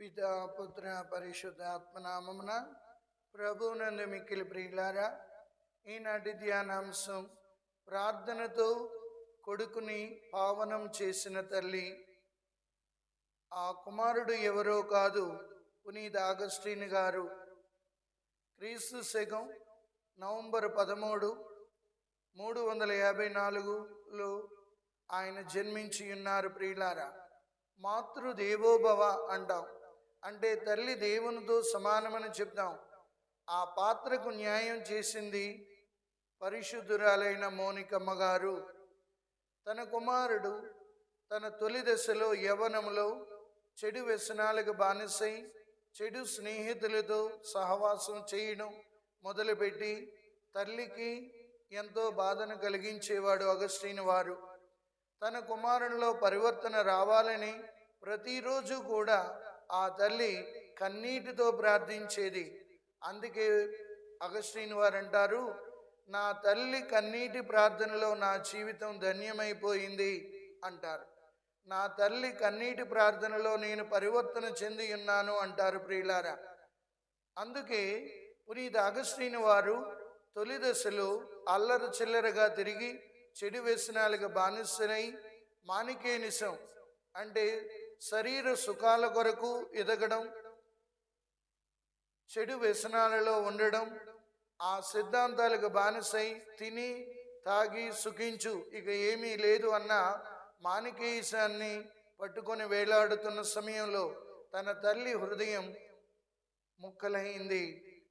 పితా పుత్ర పరిశుద్ధ ఆత్మనామమున ప్రభునందు మిక్కిలి ప్రియులారా ఈనాటి ధ్యానాంశం ప్రార్థనతో కొడుకుని పావనం చేసిన తల్లి. ఆ కుమారుడు ఎవరో కాదు పునీత ఆగస్టీన్ గారు. క్రీస్తు శకం నవంబర్ పదమూడు మూడు వందల యాభై నాలుగులో ఆయన జన్మించి ఉన్నారు ప్రియులారా. మాతృదేవోభవ అంటాం. అంటే తల్లి దేవునితో సమానమని చెప్దాం. ఆ పాత్రకు న్యాయం చేసింది పరిశుద్ధురాలైన మోనికమ్మ గారు. తన కుమారుడు తన తొలి దశలో యవ్వనములో చెడు వ్యసనాలకు బానిసై చెడు స్నేహితులతో సహవాసం చేయడం మొదలుపెట్టి తల్లికి ఎంతో బాధను కలిగించేవాడు అగస్టీన్ వారు. తన కుమారునిలో పరివర్తన రావాలని ప్రతిరోజు కూడా ఆ తల్లి కన్నీటితో ప్రార్థించేది. అందుకే అగస్టీన్ వారు అంటారు నా తల్లి కన్నీటి ప్రార్థనలో నా జీవితం ధన్యమైపోయింది అంటారు. నా తల్లి కన్నీటి ప్రార్థనలో నేను పరివర్తన చెంది ఉన్నాను అంటారు ప్రియులారా. అందుకే పునీత అగస్టీన్ వారు తొలి దశలో అల్లరు చిల్లరగా తిరిగి చెడు వ్యసనాలకు బానిసనై మానికేనిసం అంటే శరీర సుఖాల కొరకు ఎదగడం చెడు వ్యసనాలలో ఉండడం ఆ సిద్ధాంతాలకు బానిసై తిని తాగి సుఖించు. ఇక ఏమీ లేదు అన్న మానికేయసాన్ని పట్టుకొని వేలాడుతున్న సమయంలో తన తల్లి హృదయం ముక్కలైంది.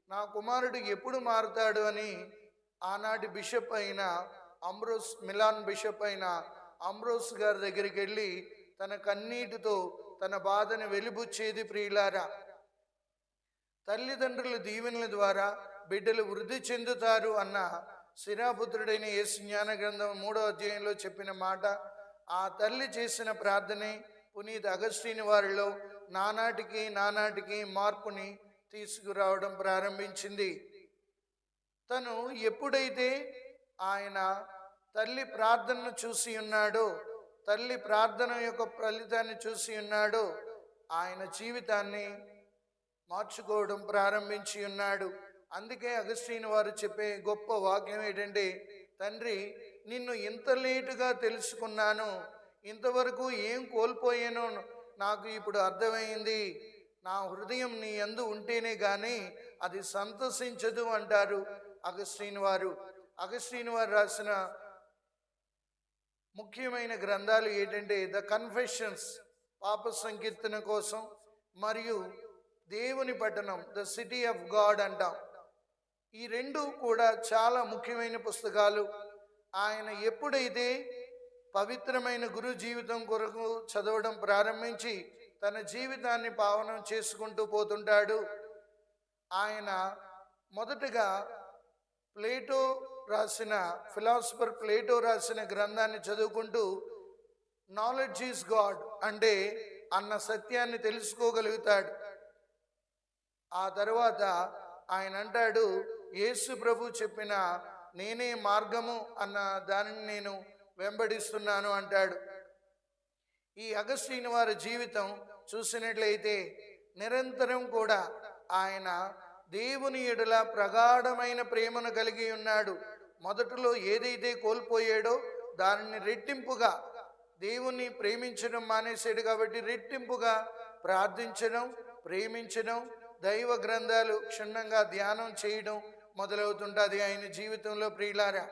నా కుమారుడు ఎప్పుడు మారుతాడు అని ఆనాటి బిషప్ అయిన అమ్రోస్ మిలాన్ బిషప్ అయిన అమ్రోస్ గారి దగ్గరికి వెళ్ళి తన కన్నీటితో తన బాధను వెలిబుచ్చేది ప్రియులారా. తల్లిదండ్రుల దీవెనల ద్వారా బిడ్డలు వృద్ధి చెందుతారు అన్న శిరాపుత్రుడైన యేసు జ్ఞాన గ్రంథం మూడో అధ్యాయంలో చెప్పిన మాట ఆ తల్లి చేసిన ప్రార్థనే పునీత్ అగస్టీని వారిలో నానాటికి నానాటికి మార్పుని తీసుకురావడం ప్రారంభించింది. తను ఎప్పుడైతే ఆయన తల్లి ప్రార్థనను చూసి ఉన్నాడో తల్లి ప్రార్థన యొక్క ఫలితాన్ని చూసి ఉన్నాడో. ఆయన జీవితాన్ని మార్చుకోవడం ప్రారంభించి ఉన్నాడు. అందుకే అగస్టీన్ వారు చెప్పే గొప్ప వాక్యం ఏంటంటే తండ్రి నిన్ను ఇంత లేటుగా తెలుసుకున్నాను. ఇంతవరకు ఏం కోల్పోయానో నాకు ఇప్పుడు అర్థమైంది. నా హృదయం నీ ఎందు ఉంటేనే కానీ అది సంతోషించదు అంటారు అగస్టీన్ వారు. అగస్టీన్ వారు రాసిన ముఖ్యమైన గ్రంథాలు ఏంటంటే ద కన్ఫెషన్స్ పాప సంకీర్తన కోసం మరియు దేవుని పట్టణం ద సిటీ ఆఫ్ గాడ్ అంటాం. ఈ రెండు కూడా చాలా ముఖ్యమైన పుస్తకాలు. ఆయన ఎప్పుడైతే పవిత్రమైన గురు జీవితం కొరకు చదవడం ప్రారంభించి తన జీవితాన్ని పావనం చేసుకుంటూ పోతుంటాడు. ఆయన మొదటగా ప్లేటో రాసిన ఫిలాసఫర్ ప్లేటో రాసిన గ్రంథాన్ని చదువుకుంటూ నాలెడ్జ్ ఈజ్ గాడ్ అంటే అన్న సత్యాన్ని తెలుసుకోగలుగుతాడు. ఆ తర్వాత ఆయన అంటాడు యేసు ప్రభు చెప్పిన నేనే మార్గము అన్న దానిని నేను వెంబడిస్తున్నాను అంటాడు. ఈ అగస్టీని వారి జీవితం చూసినట్లయితే నిరంతరం కూడా ఆయన దేవుని ఎడల ప్రగాఢమైన ప్రేమను కలిగి ఉన్నాడు. మొదటిలో ఏదైతే కోల్పోయాడో దానిని రెట్టింపుగా దేవుణ్ణి ప్రేమించడం మానేశాడు కాబట్టి రెట్టింపుగా ప్రార్థించడం ప్రేమించడం దైవ గ్రంథాలు క్షుణ్ణంగా ధ్యానం చేయడం మొదలవుతుంటుంది ఆయన జీవితంలో ప్రియులారా.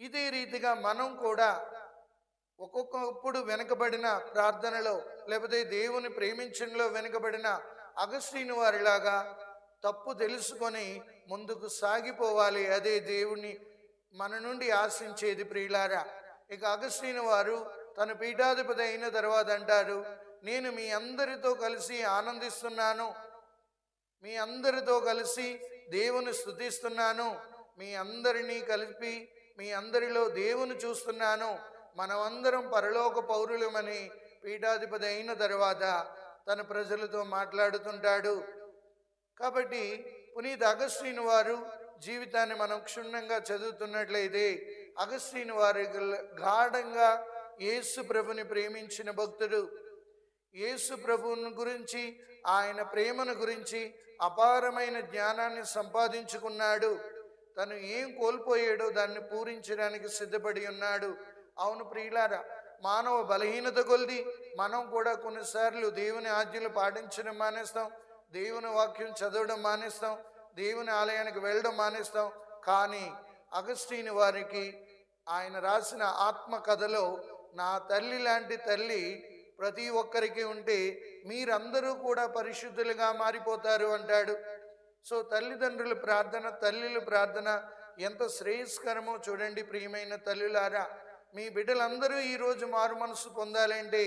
ఇదే రీతిగా మనం కూడా ఒక్కొక్కప్పుడు వెనుకబడిన ప్రార్థనలో లేకపోతే దేవుని ప్రేమించడంలో వెనుకబడిన అగస్టీన్ వారిలాగా తప్పు తెలుసుకొని ముందుకు సాగిపోవాలి. అదే దేవుని మన నుండి ఆశించేది ప్రియులారా. ఇక అగస్టీన్ వారు తన పీఠాధిపతి అయిన తర్వాత అంటారు నేను మీ అందరితో కలిసి ఆనందిస్తున్నాను. మీ అందరితో కలిసి దేవుని స్థుతిస్తున్నాను మీ అందరినీ కలిపి మీ అందరిలో దేవుని చూస్తున్నాను. మనమందరం పరలోక పౌరులమని పీఠాధిపతి అయిన తర్వాత తన ప్రజలతో మాట్లాడుతుంటాడు. కాబట్టి పునీత్ అగస్టీన్ వారు జీవితాన్ని మనం క్షుణ్ణంగా చదువుతున్నట్లయితే అగస్టీన్ వారి గాఢంగా యేసు ప్రభుని ప్రేమించిన భక్తుడు. యేసు ప్రభుని గురించి ఆయన ప్రేమను గురించి అపారమైన జ్ఞానాన్ని సంపాదించుకున్నాడు. తను ఏం కోల్పోయాడో దాన్ని పూరించడానికి సిద్ధపడి ఉన్నాడు. అవును ప్రియులారా మానవ బలహీనత కొలిది మనం కూడా కొన్నిసార్లు దేవుని ఆజ్ఞలు పాటించడం మానేస్తాం. దేవుని వాక్యం చదవడం మానేస్తాం దేవుని ఆలయానికి వెళ్ళడం మానేస్తాం. కానీ అగస్టీని వారికి ఆయన రాసిన ఆత్మకథలో నా తల్లి లాంటి తల్లి ప్రతి ఒక్కరికి ఉంటే మీరందరూ కూడా పరిశుద్ధులుగా మారిపోతారు అంటాడు. సో తల్లిదండ్రుల ప్రార్థన తల్లుల ప్రార్థన ఎంత శ్రేయస్కరమో చూడండి ప్రియమైన తల్లులారా. మీ బిడ్డలందరూ ఈరోజు మారు మనసు పొందాలంటే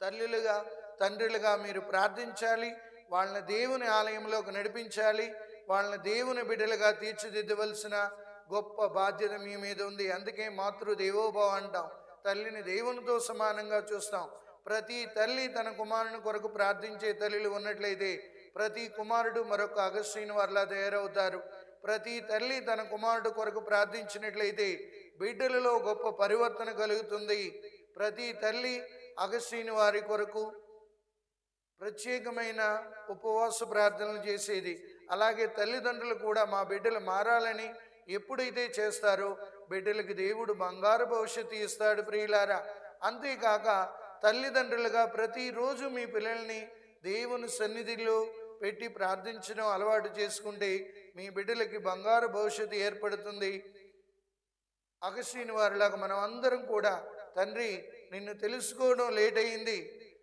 తల్లులుగా తండ్రులుగా మీరు ప్రార్థించాలి వాళ్ళని దేవుని ఆలయంలోకి నడిపించాలి వాళ్ళని దేవుని బిడ్డలుగా తీర్చిదిద్దవలసిన గొప్ప బాధ్యత మీ మీద ఉంది. అందుకే మాతృ దేవోభవ అంటాం. తల్లిని దేవునితో సమానంగా చూస్తాం. ప్రతి తల్లి తన కుమారుని కొరకు ప్రార్థించే తల్లిలు ఉన్నట్లయితే ప్రతి కుమారుడు మరొక అగస్టీన్ వారిలా తయారవుతారు. ప్రతి తల్లి తన కుమారుడు కొరకు ప్రార్థించినట్లయితే బిడ్డలలో గొప్ప పరివర్తన కలుగుతుంది. ప్రతి తల్లి అగస్టీన్ వారి కొరకు ప్రత్యేకమైన ఉపవాస ప్రార్థనలు చేసేది. అలాగే తల్లిదండ్రులు కూడా మా బిడ్డలు మారాలని ఎప్పుడైతే చేస్తారో బిడ్డలకి దేవుడు బంగారు భవిష్యత్తు ఇస్తాడు ప్రియులారా. అంతేకాక తల్లిదండ్రులుగా ప్రతిరోజు మీ పిల్లల్ని దేవుని సన్నిధిలో పెట్టి ప్రార్థించడం అలవాటు చేసుకుంటే మీ బిడ్డలకి బంగారు భవిష్యత్తు ఏర్పడుతుంది. అగస్టీని వారిలాగా మనం అందరం కూడా తండ్రి నిన్ను తెలుసుకోవడం లేట్ అయింది.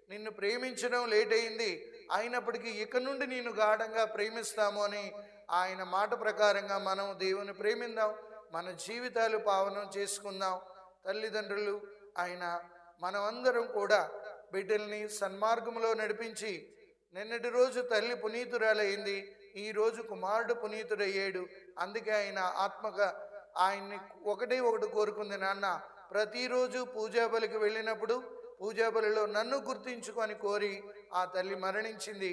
నిన్ను ప్రేమించడం లేట్ అయింది అయినప్పటికీ ఇక నుండి నేను గాఢంగా ప్రేమిస్తాము అని ఆయన మాట ప్రకారంగా మనం దేవుని ప్రేమిందాం. మన జీవితాలు పావనం చేసుకుందాం. తల్లిదండ్రులు ఆయన మనమందరం కూడా బిడ్డల్ని సన్మార్గంలో నడిపించి నిన్నటి రోజు తల్లి పునీతురాలైంది. ఈ రోజు కుమారుడు పునీతుడయ్యాడు. అందుకే ఆయన ఆత్మగా ఆయన్ని ఒకటే ఒకటి కోరుకుంది నాన్న. ప్రతిరోజు పూజా బలికి వెళ్ళినప్పుడు పూజాబలిలో నన్ను గుర్తించుకొని కోరి ఆ తల్లి మరణించింది.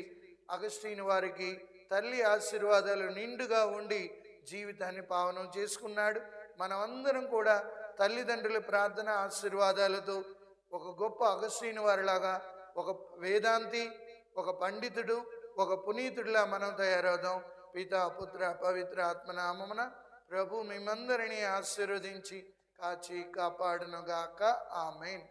అగస్టీన్ వారికి తల్లి ఆశీర్వాదాలు నిండుగా ఉండి జీవితాన్ని పావనం చేసుకున్నాడు. మనమందరం కూడా తల్లిదండ్రుల ప్రార్థన ఆశీర్వాదాలతో ఒక గొప్ప అగస్టీన్ వారిలాగా ఒక వేదాంతి ఒక పండితుడు ఒక పునీతుడిలా మనం తయారవుదాం. పిత పుత్ర పవిత్ర ఆత్మనామమున ప్రభు మిమ్మందరినీ ఆశీర్వదించి కాచి కాపాడునుగాక. ఆమెన్.